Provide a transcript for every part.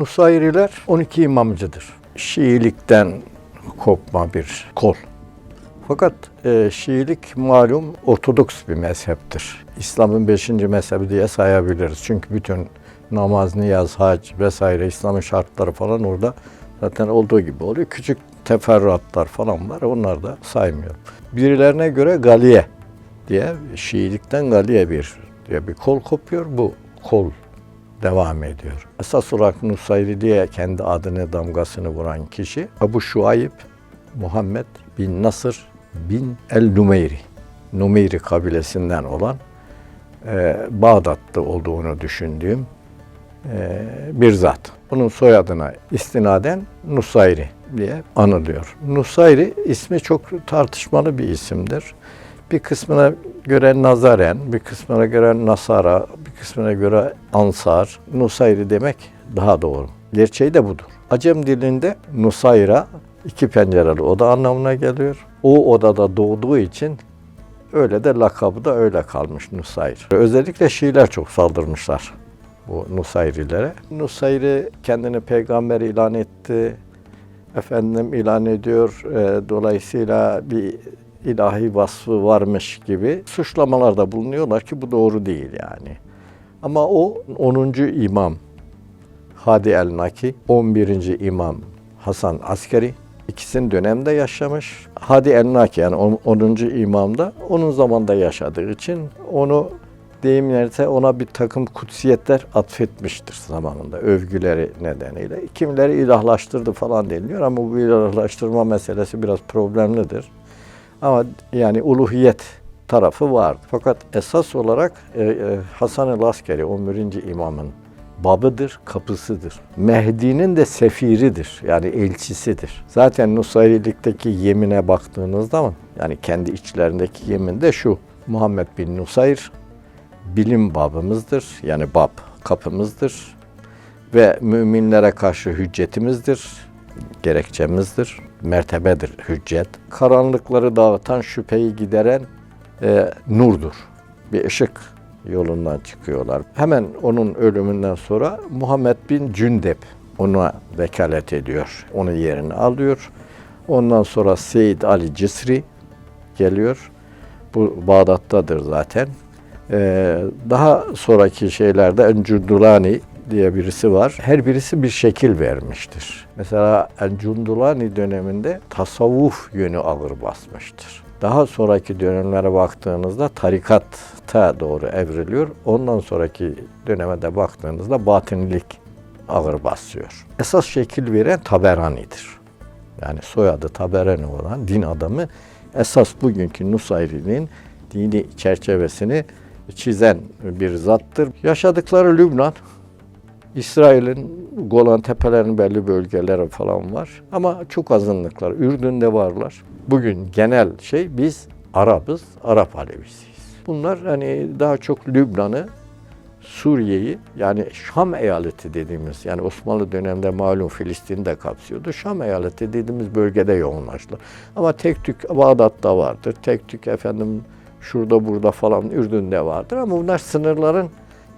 Nusayriler 12 imamcıdır. Şiilikten kopma bir kol. Fakat e, Şiilik malum Ortodoks bir mezheptir. İslam'ın beşinci mezhebi diye sayabiliriz. Çünkü bütün namaz, niyaz, hac vesaire İslam'ın şartları falan orada zaten olduğu gibi oluyor. Küçük teferruatlar falan var. Onlar da saymıyorum. Birilerine göre Galiye diye Şiilikten Galiye bir diye bir kol kopuyor. Bu kol devam ediyor. Esas olarak Nusayri diye kendi adını damgasını vuran kişi Ebu Şuayb Muhammed bin Nasır bin el-Numeyri. Numeyri kabilesinden olan e, Bağdat'ta olduğunu düşündüğüm e, bir zat. Bunun soyadına istinaden Nusayri diye anılıyor. Nusayri ismi çok tartışmalı bir isimdir. Bir kısmına göre Nazaren, bir kısmına göre Nasara, bir kısmına göre Ansar. Nusayri demek daha doğru. Gerçeği de budur. Acem dilinde Nusayra iki pencereli oda anlamına geliyor. O odada doğduğu için öyle de lakabı da öyle kalmış Nusayr. Özellikle Şiiler çok saldırmışlar bu Nusayrilere. Nusayri kendini peygamber ilan etti. Efendim ilan ediyor. Ee, Dolayısıyla bir ilahi vasfı varmış gibi suçlamalarda bulunuyorlar ki bu doğru değil yani. Ama o 10. imam Hadi el-Naki, 11. imam Hasan Askeri ikisinin dönemde yaşamış. Hadi el-Naki yani 10. imam da onun zamanda yaşadığı için onu deyimlerse ona bir takım kutsiyetler atfetmiştir zamanında övgüleri nedeniyle. Kimileri ilahlaştırdı falan deniliyor ama bu ilahlaştırma meselesi biraz problemlidir. Ama yani uluhiyet tarafı vardı. Fakat esas olarak e, e, Hasan-ı Askeri 11. imamın babıdır, kapısıdır. Mehdi'nin de sefiridir. Yani elçisidir. Zaten Nusayrilik'teki yemine baktığınız zaman yani kendi içlerindeki yemin de şu. Muhammed bin Nusayr bilim babımızdır. Yani bab kapımızdır. Ve müminlere karşı hüccetimizdir. Gerekçemizdir. Mertebedir hüccet. Karanlıkları dağıtan, şüpheyi gideren e, nurdur. Bir ışık yolundan çıkıyorlar. Hemen onun ölümünden sonra Muhammed bin Cündep ona vekalet ediyor. Onun yerini alıyor. Ondan sonra Seyyid Ali Cisri geliyor. Bu Bağdat'tadır zaten. Ee, daha sonraki şeylerde Encundulani diye birisi var. Her birisi bir şekil vermiştir. Mesela Encundulani döneminde tasavvuf yönü ağır basmıştır. Daha sonraki dönemlere baktığınızda tarikata doğru evriliyor. Ondan sonraki döneme de baktığınızda batınilik ağır basıyor. Esas şekil veren Taberani'dir. Yani soyadı Taberani olan din adamı esas bugünkü Nusayri'nin dini çerçevesini çizen bir zattır. Yaşadıkları Lübnan, İsrail'in Golan Tepelerinin belli bölgeleri falan var. Ama çok azınlıklar. Ürdün'de varlar. Bugün genel şey biz Arapız, Arap Alevisiyiz. Bunlar hani daha çok Lübnan'ı, Suriye'yi yani Şam eyaleti dediğimiz yani Osmanlı döneminde malum Filistin'i de kapsıyordu. Şam eyaleti dediğimiz bölgede yoğunlaştılar. Ama tek tük Bağdat'ta vardır. Tek tük efendim şurada burada falan Ürdün'de vardır ama bunlar sınırların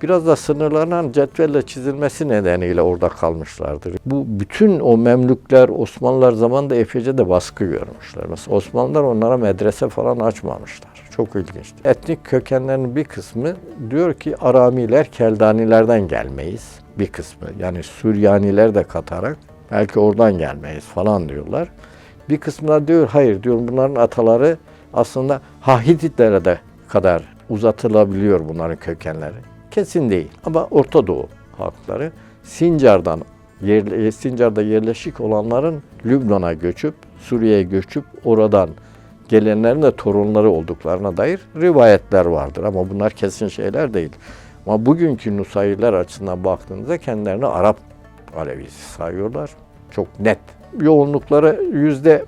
biraz da sınırlarının cetvelle çizilmesi nedeniyle orada kalmışlardır. Bu bütün o Memlükler, Osmanlılar zamanında epeyce de baskı görmüşler. Mesela Osmanlılar onlara medrese falan açmamışlar. Çok ilginç. Etnik kökenlerin bir kısmı diyor ki Aramiler, Keldanilerden gelmeyiz. Bir kısmı yani Süryaniler de katarak belki oradan gelmeyiz falan diyorlar. Bir kısmı da diyor hayır diyor bunların ataları aslında Hahititlere de kadar uzatılabiliyor bunların kökenleri. Kesin değil ama Orta Doğu halkları Sincar'dan yerle, Sincar'da yerleşik olanların Lübnan'a göçüp Suriye'ye göçüp oradan gelenlerin de torunları olduklarına dair rivayetler vardır ama bunlar kesin şeyler değil. Ama bugünkü Nusayriler açısından baktığınızda kendilerini Arap Alevisi sayıyorlar. Çok net. Yoğunlukları yüzde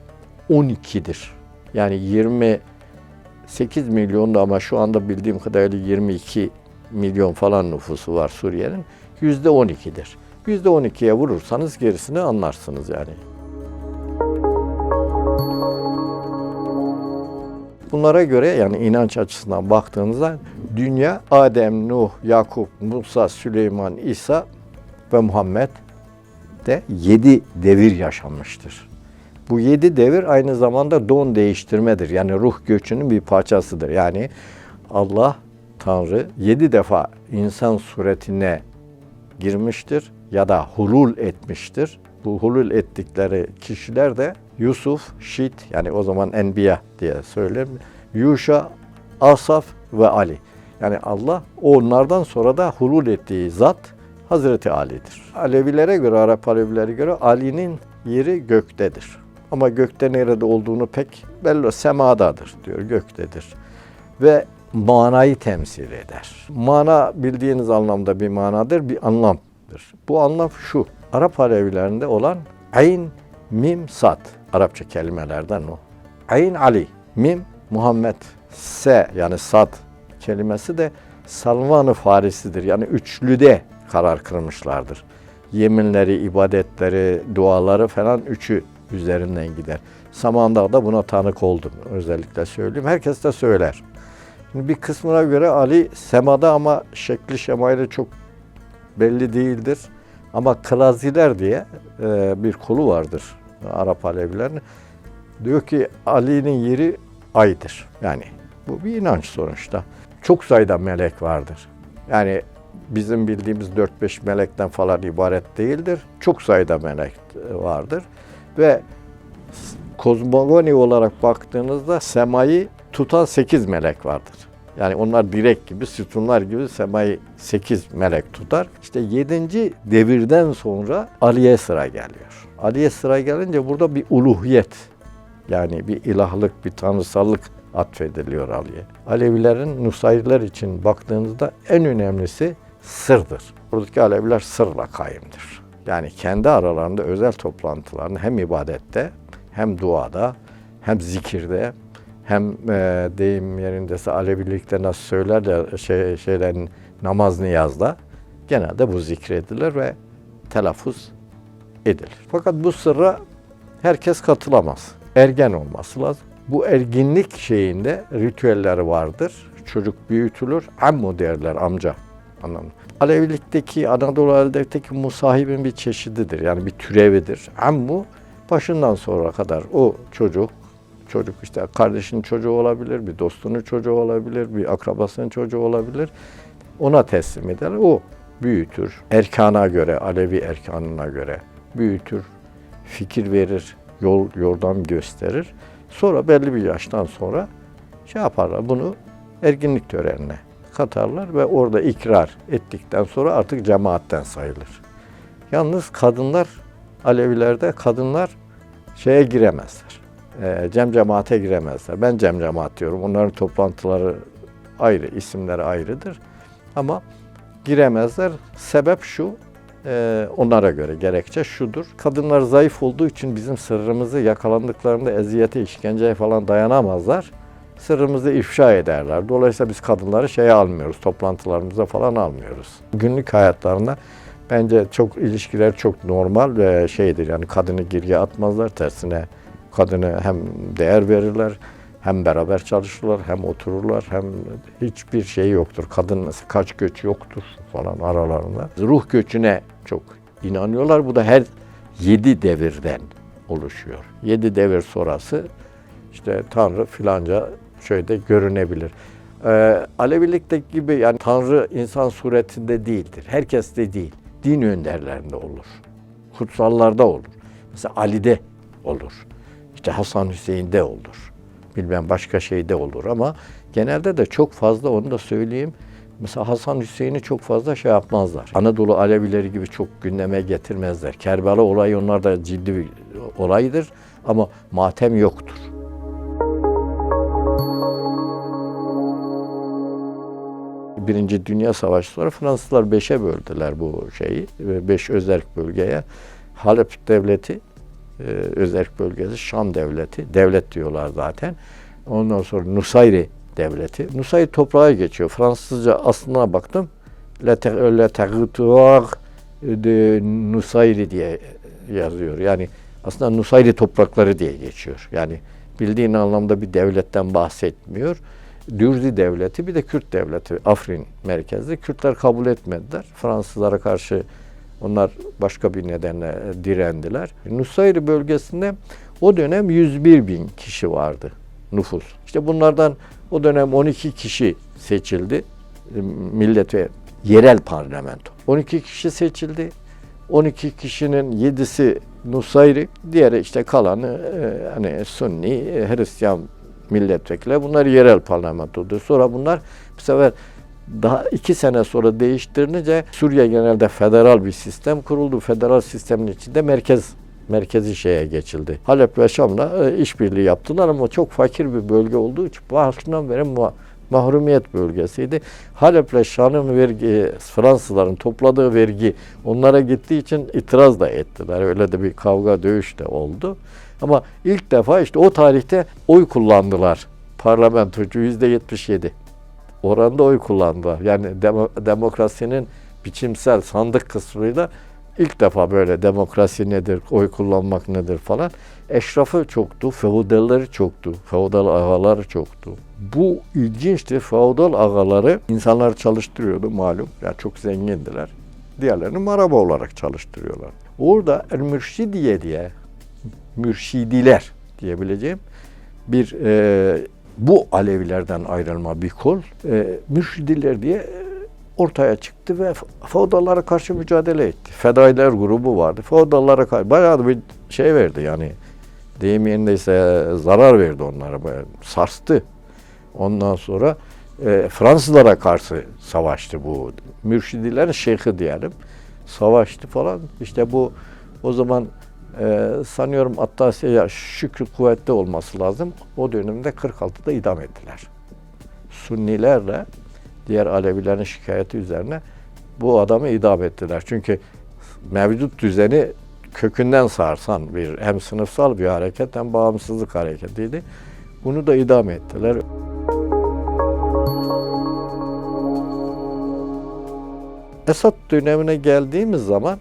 12'dir. Yani 28 milyonda ama şu anda bildiğim kadarıyla 22 milyon falan nüfusu var Suriye'nin. Yüzde 12'dir. Yüzde 12'ye vurursanız gerisini anlarsınız yani. Bunlara göre yani inanç açısından baktığınızda dünya Adem, Nuh, Yakup, Musa, Süleyman, İsa ve Muhammed Alevilikte yedi devir yaşanmıştır. Bu yedi devir aynı zamanda don değiştirmedir. Yani ruh göçünün bir parçasıdır. Yani Allah, Tanrı yedi defa insan suretine girmiştir ya da hulul etmiştir. Bu hulul ettikleri kişiler de Yusuf, Şit yani o zaman Enbiya diye söyleyeyim. Yuşa, Asaf ve Ali. Yani Allah onlardan sonra da hulul ettiği zat Hazreti Ali'dir. Alevilere göre, Arap Alevilere göre Ali'nin yeri göktedir. Ama gökte nerede olduğunu pek belli semadadır diyor, göktedir. Ve manayı temsil eder. Mana bildiğiniz anlamda bir manadır, bir anlamdır. Bu anlam şu, Arap Alevilerinde olan ayn, mim, sad. Arapça kelimelerden o. Ayn Ali, mim, Muhammed, se yani sad kelimesi de Salman-ı Farisi'dir. Yani üçlüde karar kırmışlardır. Yeminleri, ibadetleri, duaları falan üçü üzerinden gider. Samandağ'da buna tanık oldum özellikle söyleyeyim. Herkes de söyler. Bir kısmına göre Ali semada ama şekli şemayla çok belli değildir. Ama Klaziler diye e, bir kolu vardır Arap Alevilerinin. Diyor ki Ali'nin yeri aydır. Yani bu bir inanç sonuçta. Çok sayıda melek vardır. Yani bizim bildiğimiz 4-5 melekten falan ibaret değildir. Çok sayıda melek vardır. Ve kozmogoni olarak baktığınızda semayı tutan 8 melek vardır. Yani onlar direk gibi, sütunlar gibi semayı 8 melek tutar. İşte 7. devirden sonra Ali'ye sıra geliyor. Ali'ye sıra gelince burada bir uluhiyet yani bir ilahlık, bir tanrısallık atfediliyor Ali'ye. Alevilerin Nusayriler için baktığınızda en önemlisi sırdır. Buradaki Aleviler sırla kaimdir. Yani kendi aralarında özel toplantılarını hem ibadette hem duada hem zikirde hem e, deyim yerindeyse Alevilikte nasıl söyler ya şey, şeylerin namaz niyazda genelde bu zikredilir ve telaffuz edilir. Fakat bu sırra herkes katılamaz. Ergen olması lazım. Bu erginlik şeyinde ritüelleri vardır. Çocuk büyütülür. Ammu derler amca anlamında. Alevilikteki, Anadolu Alevilikteki musahibin bir çeşididir. Yani bir türevidir. Ammu başından sonra kadar o çocuk, çocuk işte kardeşinin çocuğu olabilir, bir dostunun çocuğu olabilir, bir akrabasının çocuğu olabilir. Ona teslim eder. O büyütür. Erkana göre, Alevi erkanına göre büyütür, fikir verir, yol yordam gösterir. Sonra belli bir yaştan sonra şey yaparlar bunu erginlik törenine katarlar ve orada ikrar ettikten sonra artık cemaatten sayılır. Yalnız kadınlar Alevilerde kadınlar şeye giremezler. E, cem cemaate giremezler. Ben cem cemaat diyorum. Onların toplantıları ayrı, isimleri ayrıdır. Ama giremezler. Sebep şu, e, onlara göre gerekçe şudur. Kadınlar zayıf olduğu için bizim sırrımızı yakalandıklarında eziyete, işkenceye falan dayanamazlar. Sırrımızı ifşa ederler. Dolayısıyla biz kadınları şeye almıyoruz, toplantılarımıza falan almıyoruz. Günlük hayatlarında bence çok ilişkiler çok normal ve şeydir yani kadını geriye atmazlar tersine kadını hem değer verirler hem beraber çalışırlar hem otururlar hem hiçbir şey yoktur. Kadın kaç göç yoktur falan aralarında. Ruh göçüne çok inanıyorlar. Bu da her yedi devirden oluşuyor. Yedi devir sonrası işte Tanrı filanca şöyle görünebilir. Ee, Alevilikte gibi yani Tanrı insan suretinde değildir. Herkes de değil. Din önderlerinde olur. Kutsallarda olur. Mesela Ali'de olur. İşte Hasan Hüseyin'de olur. Bilmem başka şeyde olur ama genelde de çok fazla onu da söyleyeyim. Mesela Hasan Hüseyin'i çok fazla şey yapmazlar. Anadolu Alevileri gibi çok gündeme getirmezler. Kerbela olayı onlarda ciddi bir olaydır ama matem yoktur. Birinci Dünya Savaşı sonra Fransızlar beşe böldüler bu şeyi. Beş özerk bölgeye. Halep devleti, e, özerk bölgesi Şam devleti. Devlet diyorlar zaten. Ondan sonra Nusayri devleti. Nusayri toprağa geçiyor. Fransızca aslına baktım. Le, te, le territoire de Nusayri diye yazıyor. Yani aslında Nusayri toprakları diye geçiyor. Yani bildiğin anlamda bir devletten bahsetmiyor. Dürzi devleti bir de Kürt devleti Afrin merkezli. Kürtler kabul etmediler. Fransızlara karşı Onlar başka bir nedenle direndiler. Nusayri bölgesinde o dönem 101 bin kişi vardı nüfus. İşte bunlardan o dönem 12 kişi seçildi. E, Millet ve yerel parlamento. 12 kişi seçildi. 12 kişinin 7'si Nusayri, diğeri işte kalanı e, hani Sunni, e, Hristiyan milletvekili. Bunlar yerel parlamentodur. Sonra bunlar bu sefer daha iki sene sonra değiştirilince Suriye genelde federal bir sistem kuruldu. Federal sistemin içinde merkez merkezi şeye geçildi. Halep ve Şam'la e, işbirliği yaptılar ama çok fakir bir bölge olduğu için başından beri ma- mahrumiyet bölgesiydi. Halep ile Şam'ın vergi, Fransızların topladığı vergi onlara gittiği için itiraz da ettiler. Öyle de bir kavga dövüş de oldu. Ama ilk defa işte o tarihte oy kullandılar. Parlamentocu yüzde 77 oranda oy kullandılar. Yani demo- demokrasinin biçimsel sandık kısmıyla ilk defa böyle demokrasi nedir, oy kullanmak nedir falan. Eşrafı çoktu, feodalleri çoktu, feodal ağaları çoktu. Bu ilginçti. Feodal ağaları insanlar çalıştırıyordu malum. Yani çok zengindiler. Diğerlerini maraba olarak çalıştırıyorlar. Orada El Mürşidiye diye mürşidiler diyebileceğim bir e, bu Alevilerden ayrılma bir kol e, mürşidiler diye e, ortaya çıktı ve feodallara karşı mücadele etti. Fedailer grubu vardı. Feodallara karşı bayağı bir şey verdi yani. Deyim yerindeyse zarar verdi onlara. Bayağı sarstı. Ondan sonra e, Fransızlara karşı savaştı bu. Mürşidilerin şeyhi diyelim. Savaştı falan. İşte bu o zaman ee, sanıyorum şey, şükrü kuvvetli olması lazım. O dönemde 46'da idam ettiler. Sunnilerle diğer Alevilerin şikayeti üzerine bu adamı idam ettiler. Çünkü mevcut düzeni kökünden sarsan bir hem sınıfsal bir hareket hem bağımsızlık hareketiydi. Bunu da idam ettiler. Esad dönemine geldiğimiz zaman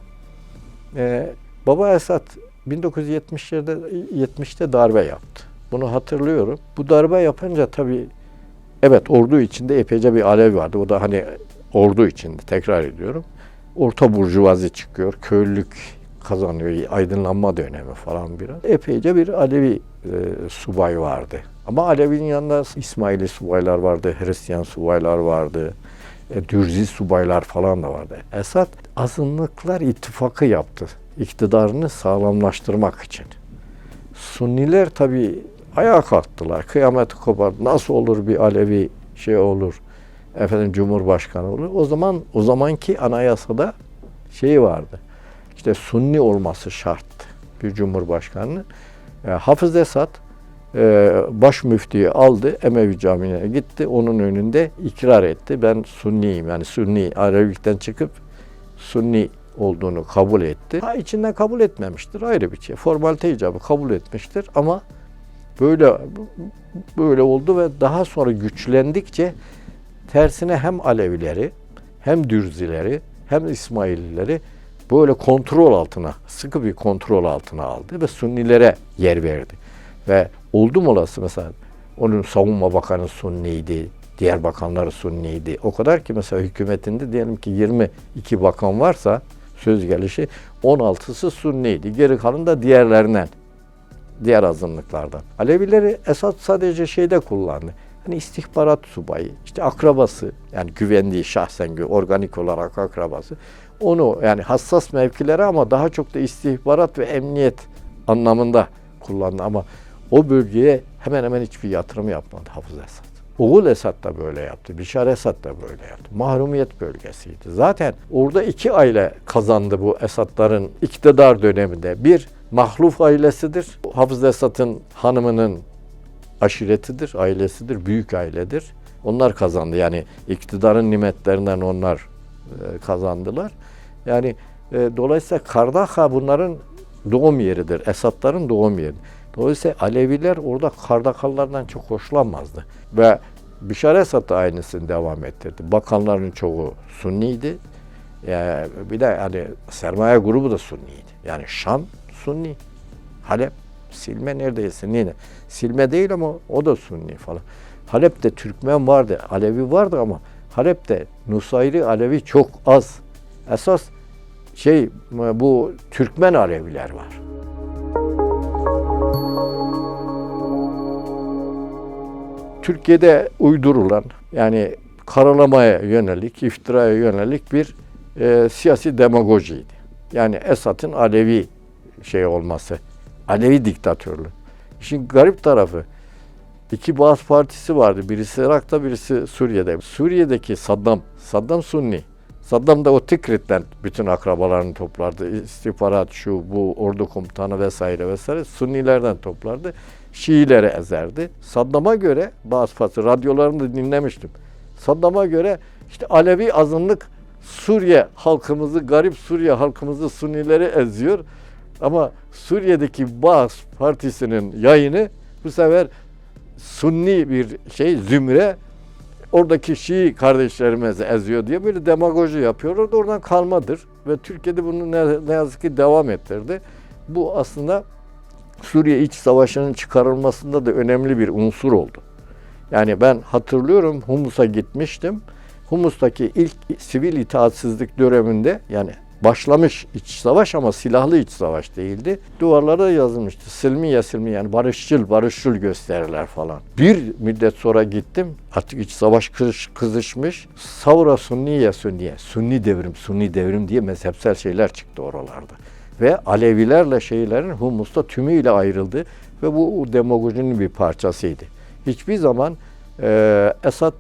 e, Baba Esad 1970'lerde 70'te darbe yaptı. Bunu hatırlıyorum. Bu darbe yapınca tabii evet ordu içinde epeyce bir alev vardı. O da hani ordu içinde tekrar ediyorum. Orta burjuvazi çıkıyor. Köylülük kazanıyor. Aydınlanma dönemi falan biraz. Epeyce bir Alevi e, subay vardı. Ama Alevi'nin yanında İsmaili subaylar vardı, Hristiyan subaylar vardı, e, Dürzi subaylar falan da vardı. Esad azınlıklar ittifakı yaptı iktidarını sağlamlaştırmak için. Sunniler tabi ayağa kalktılar. Kıyameti kopardı. Nasıl olur bir Alevi şey olur? Efendim Cumhurbaşkanı olur. O zaman o zamanki anayasada şey vardı. İşte Sunni olması şarttı bir Cumhurbaşkanı. E, Hafız Esad e, baş müftüyü aldı. Emevi Camii'ne gitti. Onun önünde ikrar etti. Ben Sunniyim. Yani Sunni Alevilikten çıkıp Sunni olduğunu kabul etti. Ha içinden kabul etmemiştir ayrı bir şey. Formalite icabı kabul etmiştir ama böyle böyle oldu ve daha sonra güçlendikçe tersine hem Alevileri hem Dürzileri hem İsmailileri böyle kontrol altına, sıkı bir kontrol altına aldı ve Sunnilere yer verdi. Ve oldu mu olası mesela onun savunma bakanı Sunniydi, diğer bakanları Sunniydi. O kadar ki mesela hükümetinde diyelim ki 22 bakan varsa söz gelişi 16'sı Sunniydi. Geri kalan da diğerlerinden. Diğer azınlıklardan. Alevileri Esad sadece şeyde kullandı. Hani istihbarat subayı, işte akrabası, yani güvendiği şahsen organik olarak akrabası. Onu yani hassas mevkilere ama daha çok da istihbarat ve emniyet anlamında kullandı. Ama o bölgeye hemen hemen hiçbir yatırım yapmadı Hafız Esad. Oğul Esad da böyle yaptı. Bişar Esad da böyle yaptı. Mahrumiyet bölgesiydi. Zaten orada iki aile kazandı bu Esadların iktidar döneminde. Bir Mahluf ailesidir. Hafız Esad'ın hanımının aşiretidir, ailesidir, büyük ailedir. Onlar kazandı. Yani iktidarın nimetlerinden onlar e, kazandılar. Yani e, dolayısıyla Kardaha bunların doğum yeridir. Esadların doğum yeri. Dolayısıyla Aleviler orada Kardakallardan çok hoşlanmazdı. Ve Bişar Esad da aynısını devam ettirdi. Bakanların çoğu Sunniydi. Yani bir de hani sermaye grubu da Sunniydi. Yani Şam Sunni, Halep, Silme neredeyse yine. Silme değil ama o da Sunni falan. Halep'te Türkmen vardı, Alevi vardı ama Halep'te Nusayri Alevi çok az. Esas şey bu Türkmen Aleviler var. Türkiye'de uydurulan yani karalamaya yönelik, iftiraya yönelik bir e, siyasi demagojiydi. Yani Esad'ın Alevi şey olması, Alevi diktatörlüğü. İşin garip tarafı iki Baas Partisi vardı. Birisi Irak'ta, birisi Suriye'de. Suriye'deki Saddam, Saddam Sunni. Saddam da o Tikrit'ten bütün akrabalarını toplardı. İstihbarat, şu, bu, ordu komutanı vesaire vesaire. Sunnilerden toplardı. Şiileri ezerdi. Saddam'a göre Baas Partisi, radyolarını dinlemiştim. Saddam'a göre işte Alevi azınlık Suriye halkımızı, garip Suriye halkımızı Sunnileri eziyor. Ama Suriye'deki Baas Partisi'nin yayını bu sefer Sunni bir şey zümre oradaki Şii kardeşlerimizi eziyor diye böyle demagoji yapıyor. da oradan kalmadır. Ve Türkiye'de bunu ne, ne yazık ki devam ettirdi. Bu aslında Suriye iç savaşının çıkarılmasında da önemli bir unsur oldu. Yani ben hatırlıyorum Humus'a gitmiştim. Humus'taki ilk sivil itaatsizlik döneminde yani başlamış iç savaş ama silahlı iç savaş değildi. Duvarlara yazılmıştı. Silmiye silmiye yani barışçıl barışçıl gösteriler falan. Bir müddet sonra gittim. Artık iç savaş kızış, kızışmış. Savra Sunniye Sunniye. Sunni devrim, Sunni devrim diye mezhepsel şeyler çıktı oralarda. Ve Alevilerle şeylerin Humus'ta tümüyle ayrıldı. Ve bu demagojinin bir parçasıydı. Hiçbir zaman e, Esad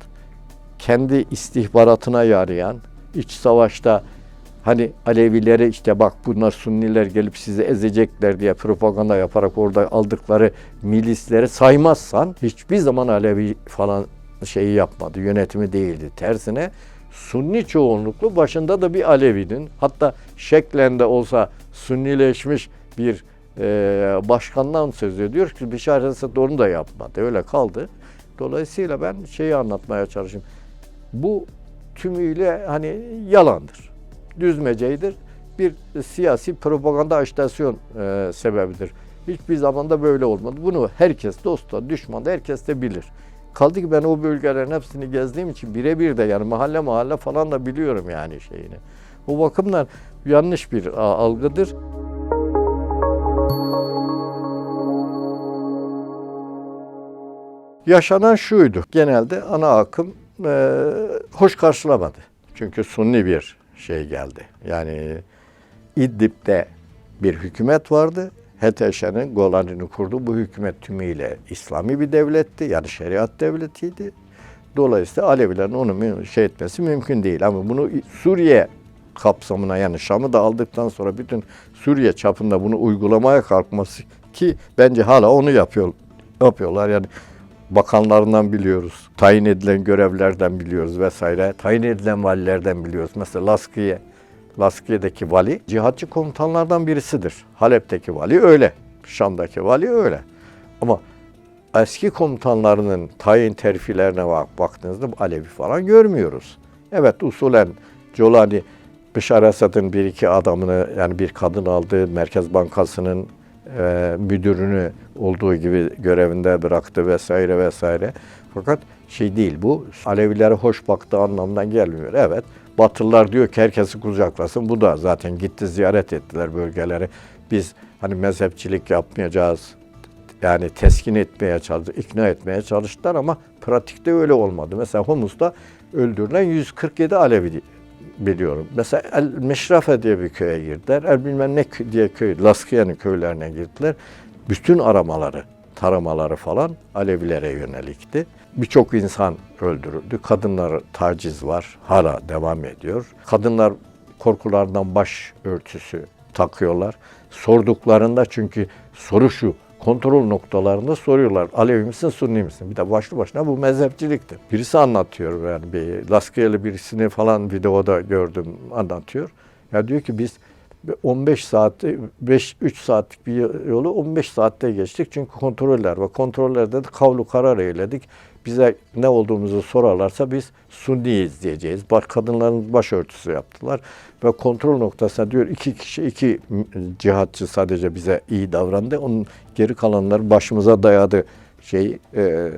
kendi istihbaratına yarayan, iç savaşta hani Alevileri işte bak bunlar Sunniler gelip sizi ezecekler diye propaganda yaparak orada aldıkları milisleri saymazsan hiçbir zaman Alevi falan şeyi yapmadı. Yönetimi değildi. Tersine Sunni çoğunluklu başında da bir Alevi'nin hatta şeklen de olsa Sunnileşmiş bir e, başkandan söz ediyor ki Bişar Esad onu da yapmadı. Öyle kaldı. Dolayısıyla ben şeyi anlatmaya çalışayım. Bu tümüyle hani yalandır. Düzmeceydir. Bir siyasi propaganda ajitasyon e, sebebidir. Hiçbir zaman da böyle olmadı. Bunu herkes, dost da, düşman da herkes de bilir. Kaldı ki ben o bölgelerin hepsini gezdiğim için birebir de yani mahalle mahalle falan da biliyorum yani şeyini. O bakımdan yanlış bir algıdır. Yaşanan şuydu. Genelde ana akım e, hoş karşılamadı. Çünkü sunni bir şey geldi. Yani İdlib'de bir hükümet vardı. HTŞ'nin Golani'ni kurdu. Bu hükümet tümüyle İslami bir devletti. Yani şeriat devletiydi. Dolayısıyla Alevilerin onu şey etmesi mümkün değil. Ama bunu Suriye kapsamına yani Şam'ı da aldıktan sonra bütün Suriye çapında bunu uygulamaya kalkması ki bence hala onu yapıyor yapıyorlar. Yani bakanlarından biliyoruz. Tayin edilen görevlerden biliyoruz vesaire. Tayin edilen valilerden biliyoruz. Mesela Laskiye, Laskiye'deki vali cihatçı komutanlardan birisidir. Halep'teki vali öyle. Şam'daki vali öyle. Ama eski komutanlarının tayin terfilerine bak, baktığınızda Alevi falan görmüyoruz. Evet usulen Colani Bışar Esad'ın bir iki adamını yani bir kadın aldığı Merkez Bankası'nın e, müdürünü olduğu gibi görevinde bıraktı vesaire vesaire. Fakat şey değil bu Alevilere hoş baktığı anlamdan gelmiyor. Evet Batılılar diyor ki herkesi kucaklasın. Bu da zaten gitti ziyaret ettiler bölgeleri. Biz hani mezhepçilik yapmayacağız. Yani teskin etmeye çalıştı, ikna etmeye çalıştılar ama pratikte öyle olmadı. Mesela Humus'ta öldürülen 147 Alevi biliyorum. Mesela El Meşrafe diye bir köye girdiler. El bilmem ne diye köy, Laskiye'nin köylerine girdiler. Bütün aramaları, taramaları falan Alevilere yönelikti. Birçok insan öldürüldü. Kadınlar taciz var. Hala devam ediyor. Kadınlar korkulardan baş örtüsü takıyorlar. Sorduklarında çünkü soru şu, kontrol noktalarında soruyorlar. Alevi misin, Sunni misin? Bir de başlı başına bu mezhepçiliktir. Birisi anlatıyor yani bir Laskiyeli birisini falan videoda gördüm anlatıyor. Ya diyor ki biz 15 saatte 5 3 saatlik bir yolu 15 saatte geçtik çünkü kontroller var. Kontrollerde de kavlu karar eyledik. Bize ne olduğumuzu sorarlarsa biz Sunniyiz diyeceğiz. Bak kadınların başörtüsü yaptılar ve kontrol noktasına diyor iki kişi iki cihatçı sadece bize iyi davrandı. Onun geri kalanları başımıza dayadı şey e,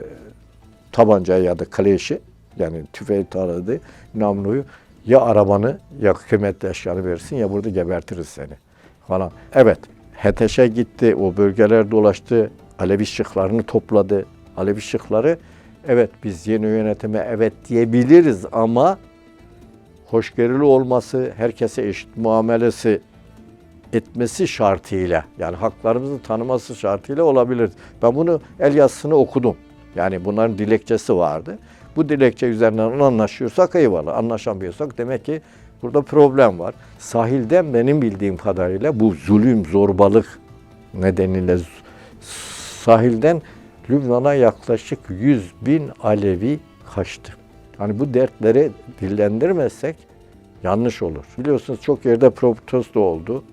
tabancayı ya da kaleşi yani tüfeği taradı namluyu. Ya arabanı ya kıymetli eşyanı verirsin ya burada gebertiriz seni falan. Evet HTŞ'e gitti, o bölgeler dolaştı, Alevi şıklarını topladı. Alevi şıkları evet biz yeni yönetime evet diyebiliriz ama hoşgörülü olması, herkese eşit muamelesi etmesi şartıyla yani haklarımızı tanıması şartıyla olabilir. Ben bunu el yazısını okudum. Yani bunların dilekçesi vardı. Bu dilekçe üzerinden anlaşıyorsak eyvallah. Anlaşamıyorsak demek ki burada problem var. Sahilden benim bildiğim kadarıyla bu zulüm, zorbalık nedeniyle sahilden Lübnan'a yaklaşık 100 bin Alevi kaçtı. Hani bu dertleri dillendirmezsek yanlış olur. Biliyorsunuz çok yerde protesto oldu.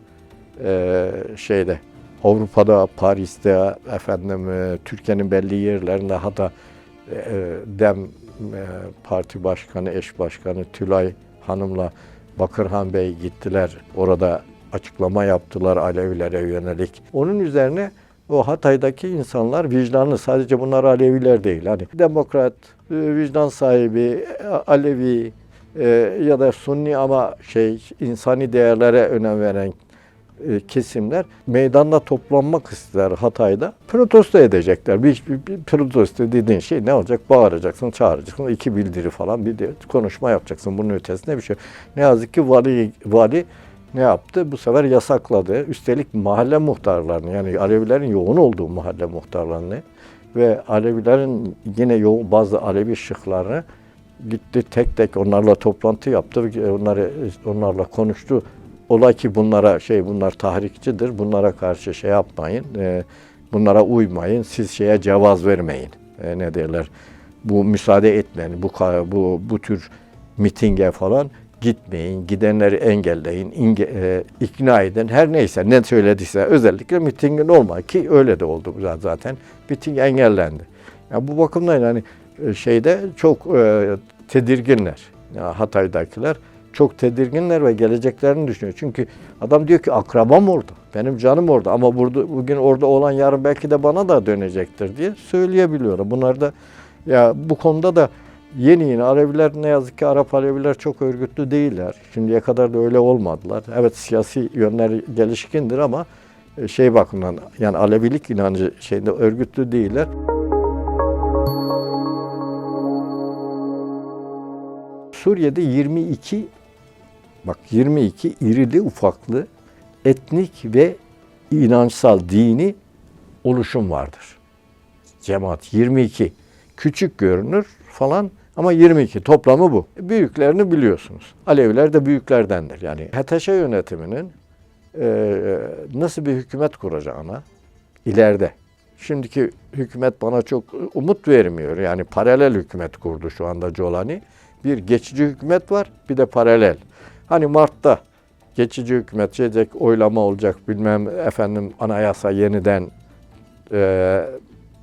Ee, şeyde Avrupa'da, Paris'te, efendim e, Türkiye'nin belli yerlerinde hatta e, Dem e, Parti Başkanı, eş başkanı Tülay Hanım'la Bakırhan Bey gittiler. Orada açıklama yaptılar Alevilere yönelik. Onun üzerine o Hatay'daki insanlar vicdanlı. Sadece bunlar Aleviler değil. Hani demokrat, e, vicdan sahibi, e, Alevi e, ya da Sunni ama şey insani değerlere önem veren kesimler meydanda toplanmak ister Hatay'da. Protesto edecekler. Bir, bir, bir protesto dediğin şey ne olacak? Bağıracaksın, çağıracaksın. iki bildiri falan bir de konuşma yapacaksın. Bunun ötesinde bir şey. Ne yazık ki vali, vali ne yaptı? Bu sefer yasakladı. Üstelik mahalle muhtarlarını yani Alevilerin yoğun olduğu mahalle muhtarlarını ve Alevilerin yine yoğun bazı Alevi şıklarını gitti tek tek onlarla toplantı yaptı. Onları onlarla konuştu. Ola ki bunlara şey bunlar tahrikçidir. Bunlara karşı şey yapmayın. e, bunlara uymayın. Siz şeye cevaz vermeyin. E, ne derler? Bu müsaade etmeyin. Bu bu bu tür mitinge falan gitmeyin. Gidenleri engelleyin. inge- e, ikna edin. Her neyse ne söylediyse özellikle mitingin olma ki öyle de oldu zaten. Miting engellendi. Ya bu bakımdan yani e, şeyde çok e, tedirginler. Ya Hatay'dakiler çok tedirginler ve geleceklerini düşünüyor. Çünkü adam diyor ki akrabam orada. Benim canım orada ama burada bugün orada olan yarın belki de bana da dönecektir diye söyleyebiliyorum. Bunlar da ya bu konuda da yeni yeni Aleviler ne yazık ki Arap Aleviler çok örgütlü değiller. Şimdiye kadar da öyle olmadılar. Evet siyasi yönleri gelişkindir ama e, şey bakımından yani Alevilik inancı şeyinde örgütlü değiller. Suriye'de 22 bak 22 irili ufaklı etnik ve inançsal dini oluşum vardır. Cemaat 22. Küçük görünür falan ama 22 toplamı bu. Büyüklerini biliyorsunuz. Aleviler de büyüklerdendir. Yani HTŞ yönetiminin e, nasıl bir hükümet kuracağına ileride. Şimdiki hükümet bana çok umut vermiyor. Yani paralel hükümet kurdu şu anda Colani. Bir geçici hükümet var, bir de paralel. Hani Mart'ta geçici hükümet şeyecek, oylama olacak, bilmem efendim anayasa yeniden e,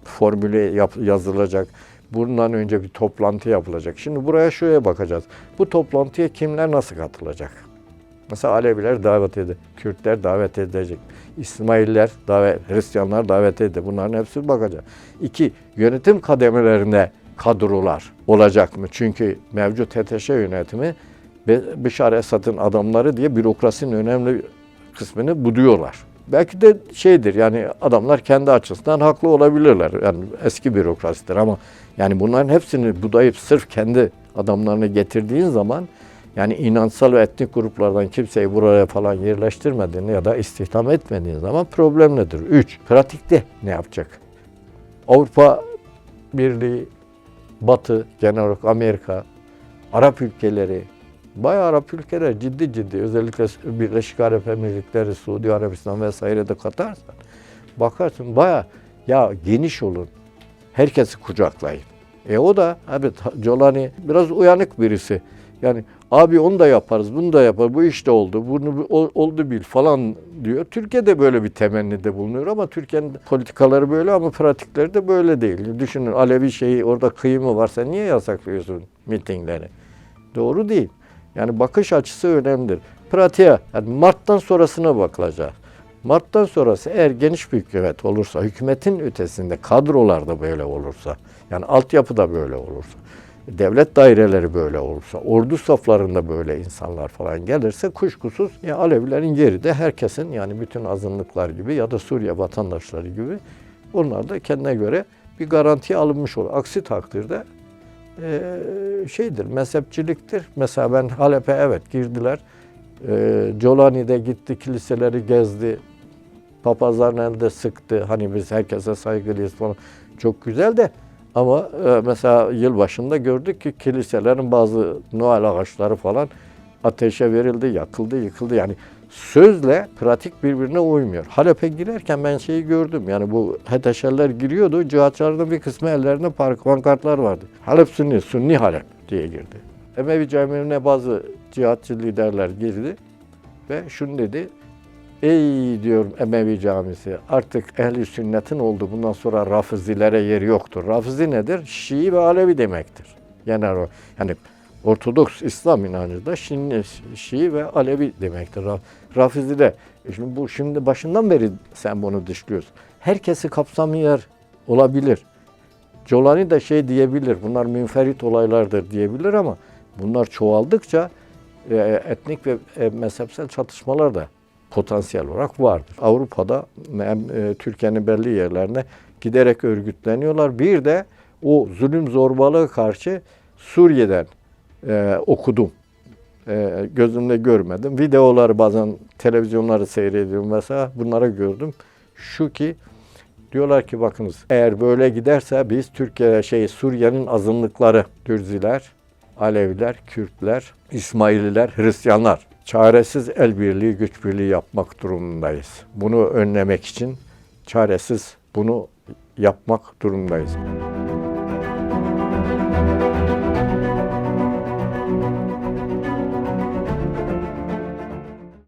formüle yap, yazılacak. Bundan önce bir toplantı yapılacak. Şimdi buraya şöyle bakacağız. Bu toplantıya kimler nasıl katılacak? Mesela Aleviler davet edecek, Kürtler davet edecek, İsmailler davet, Hristiyanlar davet edecek. Bunların hepsi bakacak. İki, yönetim kademelerinde kadrolar olacak mı? Çünkü mevcut HTŞ yönetimi Bişar Esad'ın adamları diye bürokrasinin önemli kısmını buduyorlar. Belki de şeydir yani adamlar kendi açısından haklı olabilirler. Yani eski bürokrasidir ama yani bunların hepsini budayıp sırf kendi adamlarını getirdiğin zaman yani inançsal ve etnik gruplardan kimseyi buraya falan yerleştirmediğin ya da istihdam etmediğin zaman problem nedir? Üç, pratikte ne yapacak? Avrupa Birliği, Batı, genel olarak Amerika, Arap ülkeleri, bayağı Arap ülkeler ciddi ciddi özellikle Birleşik Arap Emirlikleri, Suudi Arabistan vesaire de katarsan bakarsın bayağı ya geniş olun. Herkesi kucaklayın. E o da evet Colani biraz uyanık birisi. Yani abi onu da yaparız, bunu da yaparız, bu işte oldu, bunu oldu bil falan diyor. Türkiye'de böyle bir temennide bulunuyor ama Türkiye'nin politikaları böyle ama pratikleri de böyle değil. Düşünün Alevi şeyi orada kıyımı varsa niye yasaklıyorsun mitingleri? Doğru değil. Yani bakış açısı önemlidir. Pratiğe, yani Mart'tan sonrasına bakılacak. Mart'tan sonrası eğer geniş bir hükümet olursa, hükümetin ötesinde kadrolar da böyle olursa, yani altyapı da böyle olursa, devlet daireleri böyle olursa, ordu saflarında böyle insanlar falan gelirse kuşkusuz ya Alevilerin yeri de herkesin yani bütün azınlıklar gibi ya da Suriye vatandaşları gibi onlar da kendine göre bir garanti alınmış olur. Aksi takdirde eee, şeydir, mezhepçiliktir. Mesela ben Halep'e evet girdiler. Eee Colani'de gitti, kiliseleri gezdi. Papazların elinde sıktı. Hani biz herkese saygılıyız falan. Çok güzel de ama e, mesela yılbaşında gördük ki kiliselerin bazı Noel ağaçları falan ateşe verildi, yakıldı, yıkıldı. Yani sözle pratik birbirine uymuyor. Halep'e girerken ben şeyi gördüm. Yani bu HTŞ'ler giriyordu. Cihatçıların bir kısmı ellerinde park pankartlar vardı. Halep Sünni, Sünni Halep diye girdi. Emevi camiine bazı cihatçı liderler girdi ve şunu dedi. Ey diyorum Emevi camisi artık ehli sünnetin oldu. Bundan sonra rafizilere yer yoktur. Rafizi nedir? Şii ve Alevi demektir. Yani, o- yani Ortodoks İslam inancı da Şii, Şii ve Alevi demektir. Ra- Rafizi de. E Şimdi bu şimdi başından beri sen bunu dışlıyorsun. Herkesi kapsamıyor olabilir. Colani de şey diyebilir, bunlar münferit olaylardır diyebilir ama bunlar çoğaldıkça e, etnik ve e, mezhepsel çatışmalar da potansiyel olarak vardır. Avrupa'da hem e, Türkiye'nin belli yerlerine giderek örgütleniyorlar. Bir de o zulüm zorbalığı karşı Suriye'den e, okudum. E, gözümle görmedim. Videoları bazen televizyonları seyrediyorum mesela bunları gördüm. Şu ki Diyorlar ki bakınız eğer böyle giderse biz Türkiye şey Suriye'nin azınlıkları Dürziler, Aleviler, Kürtler, İsmaililer, Hristiyanlar çaresiz el birliği, güç birliği yapmak durumundayız. Bunu önlemek için çaresiz bunu yapmak durumundayız.